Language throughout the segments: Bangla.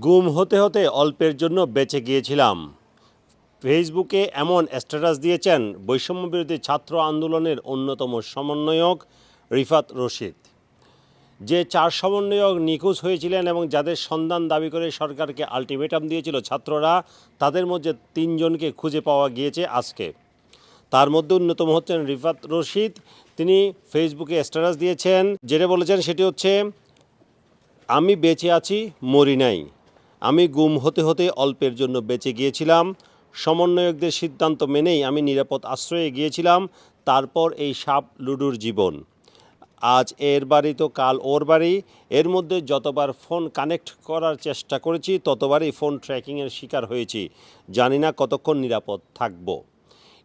গুম হতে হতে অল্পের জন্য বেঁচে গিয়েছিলাম। ফেসবুকে এমন স্ট্যাটাস দিয়েছেন বৈষম্য বিরোধী ছাত্র আন্দোলনের অন্যতম সমন্বয়ক রিফাত রশিদ। যে চার সমন্বয়ক নিখোঁজ হয়েছিলেন এবং যাদের সন্ধান দাবি করে সরকারকে আলটিমেটাম দিয়েছিল ছাত্ররা, তাদের মধ্যে তিনজনকে খুঁজে পাওয়া গিয়েছে আজকে। তার মধ্যে অন্যতম হচ্ছেন রিফাত রশিদ। তিনি ফেসবুকে স্ট্যাটাস দিয়েছেন, যেটা বলেছেন সেটি হচ্ছে, আমি বেঁচে আছি, মরি নাই। আমি গুম হতে হতে অল্পের জন্য বেঁচে গিয়েছিলাম। সমন্বয়কদের সিদ্ধান্ত মেনেই আমি নিরাপদ আশ্রয়ে গিয়েছিলাম, তারপর এই সাপ লুডুর জীবন। আজ এর বাড়ি তো কাল ওর বাড়ি। এর মধ্যে যতবার ফোন কানেক্ট করার চেষ্টা করেছি, ততবারই ফোন ট্র্যাকিংয়ের শিকার হয়েছি। জানি না কতক্ষণ নিরাপদ থাকব।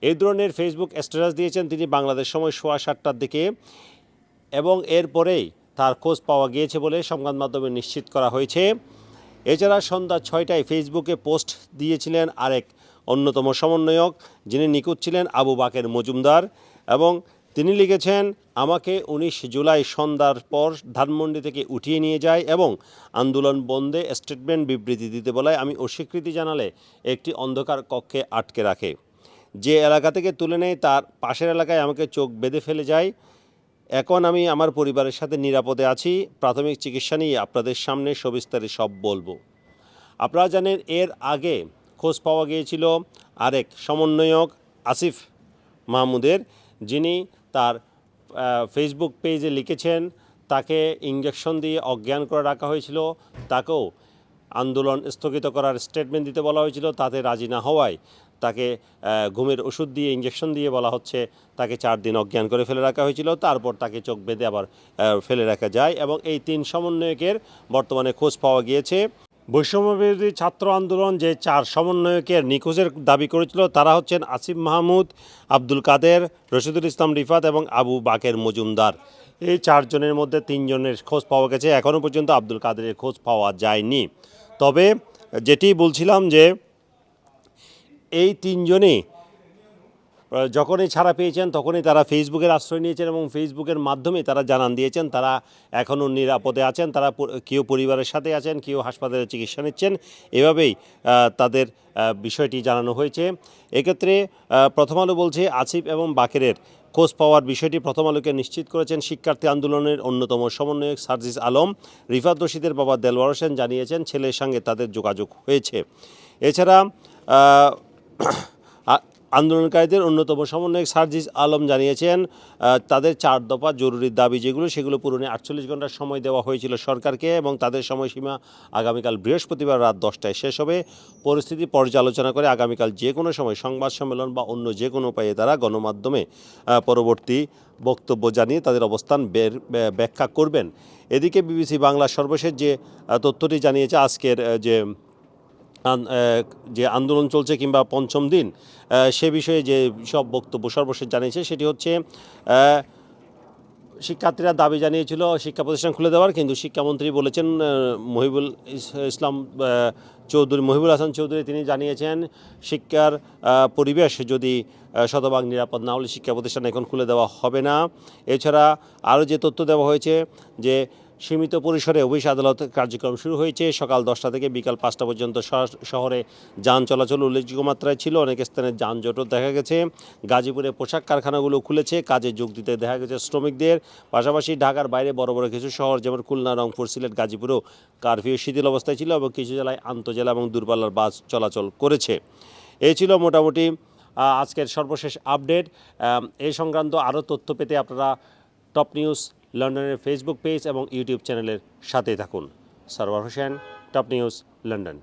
এই ধরনের ফেসবুক স্ট্যাটাস দিয়েছেন তিনি বাংলাদেশ সময় সোয়া সাতটার দিকে এবং এরপরেই তার খোঁজ পাওয়া গিয়েছে বলে সংবাদ মাধ্যমে নিশ্চিত করা হয়েছে। এছাড়া সন্ধ্যা ছয়টায় ফেসবুকে পোস্ট দিয়েছিলেন আরেক অন্যতম সমন্বয়ক, যিনি নিখোঁজ ছিলেন আবু বাকের মজুমদার এবং তিনি লিখেছেন, আমাকে উনিশ জুলাই সন্ধ্যার পর ধানমন্ডি থেকে উঠিয়ে নিয়ে যায় এবং আন্দোলন বন্ধে স্টেটমেন্ট বিবৃতি দিতে বলায় আমি অস্বীকৃতি জানালে একটি অন্ধকার কক্ষে আটকে রাখে। যে এলাকা থেকে তুলে নেয়, তার পাশের এলাকায় আমাকে চোখ বেঁধে ফেলে যায়। এখন আমি আমার পরিবারের সাথে নিরাপদে আছি। প্রাথমিক চিকিৎসা নিয়ে আপনাদের সামনে সবিস্তারে সব বলব। আপনারা জানেন, এর আগে খোঁজ পাওয়া গিয়েছিল আরেক সমন্বয়ক আসিফ মাহমুদের। যিনি তার ফেসবুক পেজে লিখেছেন, তাকে ইঞ্জেকশন দিয়ে অজ্ঞান করে রাখা হয়েছিল। তাকেও আন্দোলন স্থগিত করার স্টেটমেন্ট দিতে বলা হয়েছিল, তাতে রাজি না হওয়ায় তাকে ঘুমের ওষুধ দিয়ে ইঞ্জেকশন দিয়ে বলা হচ্ছে, তাকে চার দিন অজ্ঞান করে ফেলে রাখা হয়েছিল। তারপর তাকে চোখ বেঁধে আবার ফেলে রাখা যায় এবং এই তিন সমন্বয়কের বর্তমানে খোঁজ পাওয়া গিয়েছে। বৈষম্যবিরোধী ছাত্র আন্দোলন যে চার সমন্বয়কের নিখোঁজের দাবি করেছিল, তারা হচ্ছেন আসিফ মাহমুদ, আব্দুল কাদের, রশিদুল ইসলাম রিফাত এবং আবু বাকের মজুমদার। এই চারজনের মধ্যে তিনজনের খোঁজ পাওয়া গেছে। এখনও পর্যন্ত আব্দুল কাদেরের খোঁজ পাওয়া যায়নি। তবে যেটি বলছিলাম যে, এই তিনজনই যখনই ছাড়া পেয়েছেন, তখনই তারা ফেসবুকের আশ্রয় নিয়েছেন এবং ফেসবুকের মাধ্যমে তারা জানান দিয়েছেন, তারা এখনও নিরাপদে আছেন, তারা কেউ পরিবারের সাথে আছেন, কেউ হাসপাতালে চিকিৎসা নিচ্ছেন। এভাবেই তাদের বিষয়টি জানানো হয়েছে। এক্ষেত্রে প্রথম আলো বলছে, আসিফ এবং বাকেরের খোঁজ পাওয়ার বিষয়টি প্রথম আলোকে নিশ্চিত করেছেন শিক্ষার্থী আন্দোলনের অন্যতম সমন্বয়ক সার্জিস আলম। রিফাত রশিদের বাবা দেলওয়ার হোসেন জানিয়েছেন, ছেলের সঙ্গে তাদের যোগাযোগ হয়েছে। এছাড়া আন্দোলনকারীদের অন্যতম সমন্বয়ক সার্জিস আলম জানিয়েছেন তাদের চার দফা জরুরি দাবি যেগুলো, সেগুলো পূরণে আটচল্লিশ ঘণ্টার সময় দেওয়া হয়েছিল সরকারকে এবং তাদের সময়সীমা আগামীকাল বৃহস্পতিবার রাত দশটায় শেষ হবে। পরিস্থিতি পর্যালোচনা করে আগামীকাল যে কোনো সময় সংবাদ সম্মেলন বা অন্য যে কোনো উপায়ে তারা গণমাধ্যমে পরবর্তী বক্তব্য জানিয়ে তাদের অবস্থান বের ব্যাখ্যা করবেন। এদিকে বিবিসি বাংলা সর্বশেষ যে তথ্যটি জানিয়েছে, আজকের যে যে আন্দোলন চলছে কিংবা পঞ্চম দিন সে বিষয়ে যে সব বক্তব্য সর্বশেষ জানিয়েছে সেটি হচ্ছে শিক্ষার্থীরা দাবি জানিয়েছিল শিক্ষা প্রতিষ্ঠান খুলে দেওয়ার, কিন্তু শিক্ষামন্ত্রী বলেছেন মহিবুল ইসলাম চৌধুরী, মহিবুল হাসান চৌধুরী, তিনি জানিয়েছেন, শিক্ষার পরিবেশ যদি শতভাগ নিরাপদ না হলে শিক্ষা প্রতিষ্ঠান এখন খুলে দেওয়া হবে না। এছাড়া আরও যে তথ্য দেওয়া হয়েছে যে সীমিত পরিসরে অফিস আদালত কার্যক্রম শুরু হয়েছে। সকাল দশটা থেকে বিকাল পাঁচটা পর্যন্ত শহরে যান চলাচল উল্লেখযোগ্য মাত্রায় ছিল। অনেক স্থানে যানজটও দেখা গেছে। গাজীপুরে পোশাক কারখানাগুলো খুলেছে। কাজে যোগ দিতে দেখা গেছে শ্রমিকদের। পাশাপাশি ঢাকার বাইরে বড় বড় কিছু শহর যেমন খুলনা, রংপুর, সিলেট, গাজীপুরেও কারফিউ শিথিল অবস্থায় ছিল এবং কিছু জেলায় আন্তজেলা এবং দূরপাল্লার বাস চলাচল করেছে। এই ছিল মোটামুটি আজকের সর্বশেষ আপডেট। এই সংক্রান্ত আরও তথ্য পেতে আপনারা টপ নিউজ লন্ডনের ফেসবুক পেজ এবং ইউটিউব চ্যানেলের সাথেই থাকুন। Sarwar Hossain top news London.